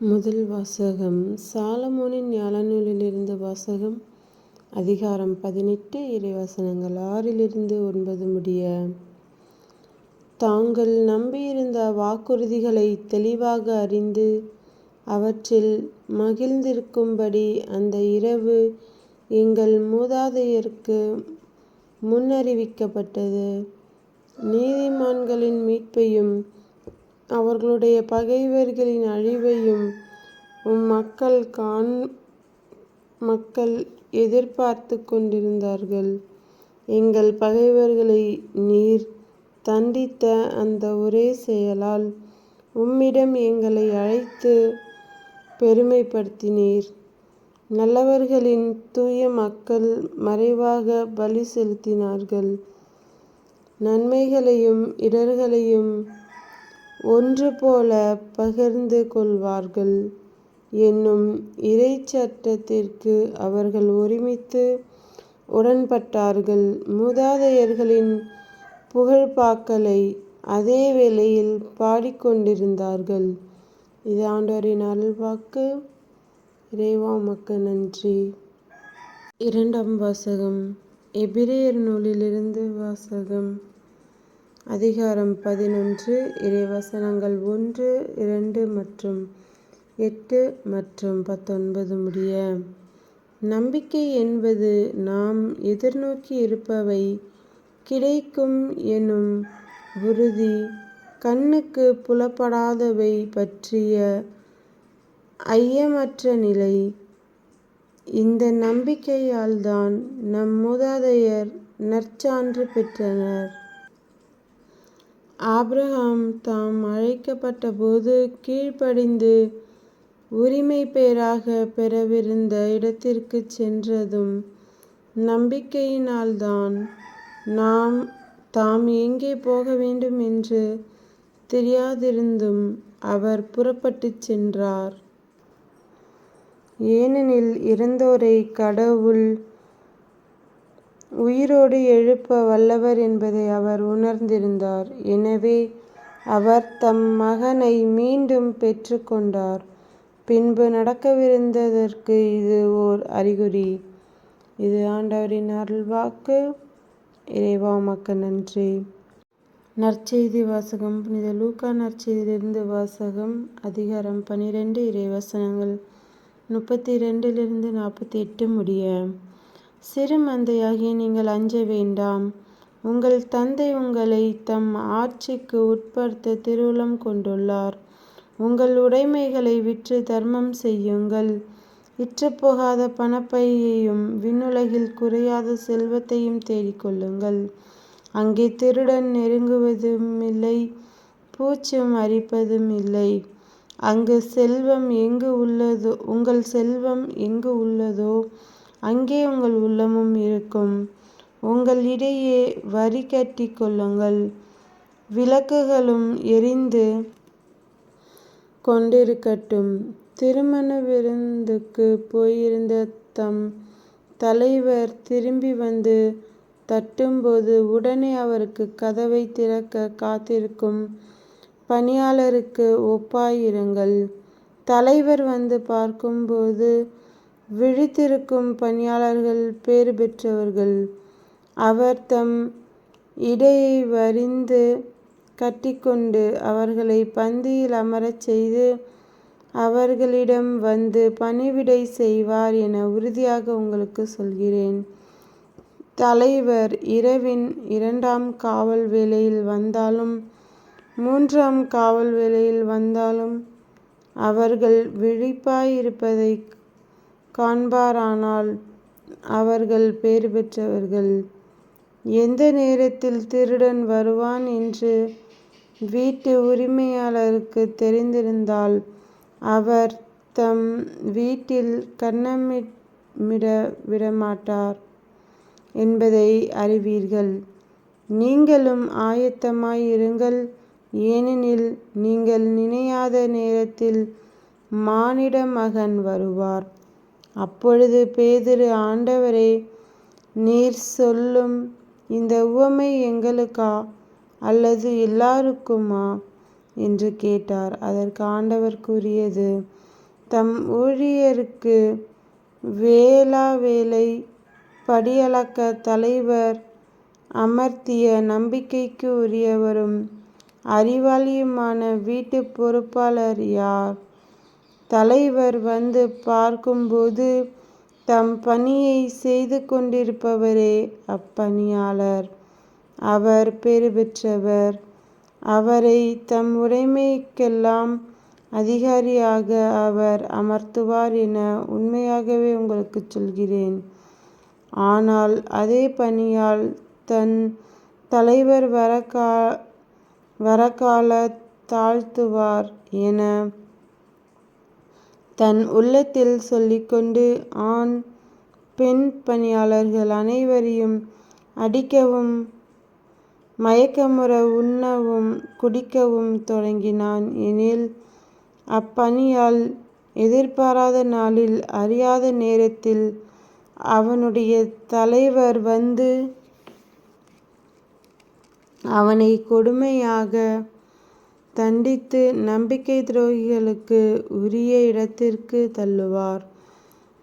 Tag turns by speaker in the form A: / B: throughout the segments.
A: முதல் வாசகம். சாலமோனின் ஞானநூலிலிருந்து வாசகம் அதிகாரம் பதினெட்டு இறைவசனங்கள் ஆறிலிருந்து ஒன்பது முடிய. தாங்கள் நம்பியிருந்த வாக்குறுதிகளை தெளிவாக அறிந்து அவற்றில் மகிழ்ந்திருக்கும்படி அந்த இரவு எங்கள் மூதாதையருக்கு முன்னறிவிக்கப்பட்டது. நீதிமான்களின் மீட்பையும் அவர்களுடைய பகைவர்களின் அழிவையும் உம் மக்கள் காண் மக்கள் எதிர்பார்த்து கொண்டிருந்தார்கள். எங்கள் பகைவர்களை நீர் தண்டித்த அந்த ஒரே செயலால் உம்மிடம் எங்களை அழைத்து பெருமைப்படுத்தினீர். நல்லவர்களின் தூய மக்கள் மறைவாக பலி செலுத்தினார்கள். நன்மைகளையும் இடர்களையும் ஒன்று போல பகிர்ந்து கொள்வார்கள். என்னும் இறைச்சட்டத்திற்கு அவர்கள் ஒருமித்து உடன்பட்டார்கள். மூதாதையர்களின் புகழ்பாக்களை அதே வேளையில் பாடிக்கொண்டிருந்தார்கள். இது ஆண்டவரின் அருள்வாக்கு. இறைவா உமக்கு நன்றி. இரண்டாம் வாசகம். எபிரேயர் நூலிலிருந்து வாசகம். அதிகாரம் பதினொன்று இறைவசனங்கள் ஒன்று இரண்டு மற்றும் எட்டு மற்றும் பத்தொன்பது முடிய நம்பிக்கை என்பது நாம் எதிர்நோக்கி இருப்பவை கிடைக்கும் எனும் உறுதி கண்ணுக்கு புலப்படாதவை பற்றிய ஐயமற்ற நிலை. இந்த நம்பிக்கையால்தான் நம் மூதாதையர் நற்சான்று பெற்றனர். ஆபிரகாம் தாம் அழைக்கப்பட்ட போது கீழ்ப்படிந்து உரிமை பேராக பெறவிருந்த இடத்திற்குச் சென்றதும் நம்பிக்கையினால்தான். நாம் தாம் எங்கே போக வேண்டும் என்று தெரியாதிருந்தும் அவர் புறப்பட்டுச் சென்றார். ஏனெனில் இறந்தோரை கடவுள் உயிரோடு எழுப்ப வல்லவர் என்பதை அவர் உணர்ந்திருந்தார். எனவே அவர் தம் மகனை மீண்டும் பெற்றுக்கொண்டார் பின்பு நடக்கவிருந்ததற்கு இது ஓர் அறிகுறி. இது ஆண்டவரின் அருள்வாக்கு. இறைவா மக்க நன்றி. நற்செய்தி வாசகம். புனித லூக்கா நற்செய்தியிலிருந்து வாசகம். அதிகாரம் பனிரெண்டு இறைவசனங்கள். முப்பத்தி ரெண்டிலிருந்து நாற்பத்தி எட்டு முடிய. சிறுமந்தையாகி நீங்கள் அஞ்ச வேண்டாம். உங்கள் தந்தை உங்களை தம் ஆட்சிக்கு உட்படுத்த திருவுளம் கொண்டுள்ளார். உங்கள் உடைமைகளை விற்று தர்மம் செய்யுங்கள். விற்றுப்போகாத பணப்பையையும் விண்ணுலகில் குறையாத செல்வத்தையும் தேடிக்கொள்ளுங்கள் அங்கே திருடன் நெருங்குவதும் இல்லை பூச்சும் அரிப்பதும் இல்லை அங்கு செல்வம் எங்கு உள்ளதோ உங்கள் செல்வம் எங்கு உள்ளதோ அங்கே உங்கள் உள்ளமும் இருக்கும். உங்களிடையே வரி கட்டி கொள்ளுங்கள். விளக்குகளும் எரிந்து கொண்டிருக்கட்டும். திருமண விருந்துக்கு போயிருந்த தம் தலைவர் திரும்பி வந்து தட்டும்போது உடனே அவருக்கு கதவை திறக்க காத்திருக்கும் பணியாளருக்கு ஒப்பாயிருங்கள் தலைவர் வந்து பார்க்கும்போது விழித்திருக்கும் பணியாளர்கள் பேறு பெற்றவர்கள். அவர் தம் இடையை வரிந்து கட்டிக்கொண்டு அவர்களை பந்தியில் அமரச் செய்து அவர்களிடம் வந்து பணிவிடை செய்வார் என உறுதியாக உங்களுக்கு சொல்கிறேன். தலைவர் இரவின் இரண்டாம் காவல் வேளையில் வந்தாலும் மூன்றாம் காவல் வேளையில் வந்தாலும் அவர்கள் விழிப்பாயிருப்பதை காண்பாரானால் அவர்கள் பேறு பெற்றவர்கள். எந்த நேரத்தில் திருடன் வருவான் என்று வீட்டு உரிமையாளருக்கு தெரிந்திருந்தால் அவர் தம் வீட்டில் கன்னமிட விடமாட்டார் என்பதை அறிவீர்கள். நீங்களும் ஆயத்தமாய் இருங்கள். ஏனெனில் நீங்கள் நினையாத நேரத்தில் மானிட மகன் வருவார். அப்பொழுது பேதுரு ஆண்டவரே நீர் சொல்லும் இந்த உவமை எங்களுக்கா? அல்லது எல்லாருக்குமா? என்று கேட்டார். அதற்கு ஆண்டவர் கூறியது தம் ஊழியருக்கு வேளா வேலை படியளக்க தலைவர் அமர்த்திய நம்பிக்கைக்கு உரியவரும் அறிவாளியுமான வீட்டு பொறுப்பாளர் யார்? தலைவர் வந்து பார்க்கும்போது தம் பணியை செய்து கொண்டிருப்பவரே அப்பணியாளர். அவர் பேறுபெற்றவர். அவரை தம் உடைமைக்கெல்லாம் அதிகாரியாக அவர் அமர்த்துவார் என உண்மையாகவே உங்களுக்குச் சொல்கிறேன். ஆனால் அதே பணியால் தன் தலைவர் வரக்கா வரக்கால தாழ்த்துவார் என தன் உள்ளத்தில் சொல்லிக்கொண்டு ஆண் பெண் பணியாளர்கள் அனைவரையும் அடிக்கவும் மயக்கமுற உண்ணவும் குடிக்கவும் தொடங்கினான். எனில் அப்பணியால் எதிர்பாராத நாளில் அறியாத நேரத்தில் அவனுடைய தலைவர் வந்து அவனை கொடுமையாக தண்டித்து நம்பிக்கை துரோகிகளுக்கு உரிய இடத்திற்கு தள்ளுவார்.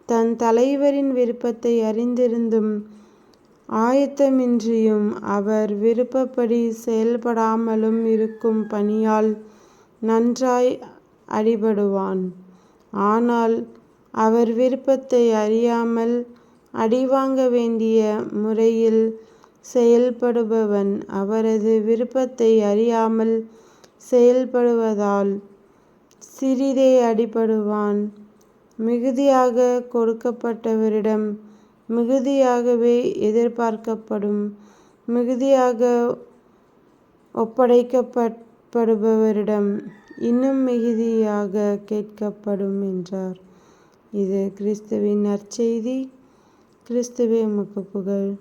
A: தன் தலைவரின் விருப்பத்தை அறிந்திருந்தும் ஆயத்தமின்றியும் அவர் விருப்பப்படி செயல்படாமலும் இருக்கும் பணியால் நன்றாய் அடிபடுவான். ஆனால் அவர் விருப்பத்தை அறியாமல் அடிவாங்க வேண்டிய முறையில் செயல்படுபவன் அவரது விருப்பத்தை அறியாமல் செயல்படுவதால் சிறிதே அடிபடுவான். மிகுதியாக கொடுக்கப்பட்டவரிடம் மிகுதியாகவே எதிர்பார்க்கப்படும் மிகுதியாக ஒப்படைக்கப்படுபவரிடம் இன்னும் மிகுதியாக கேட்கப்படும் என்றார். இது கிறிஸ்துவின் நற்செய்தி. கிறிஸ்துவே உமக்குப் புகழ்.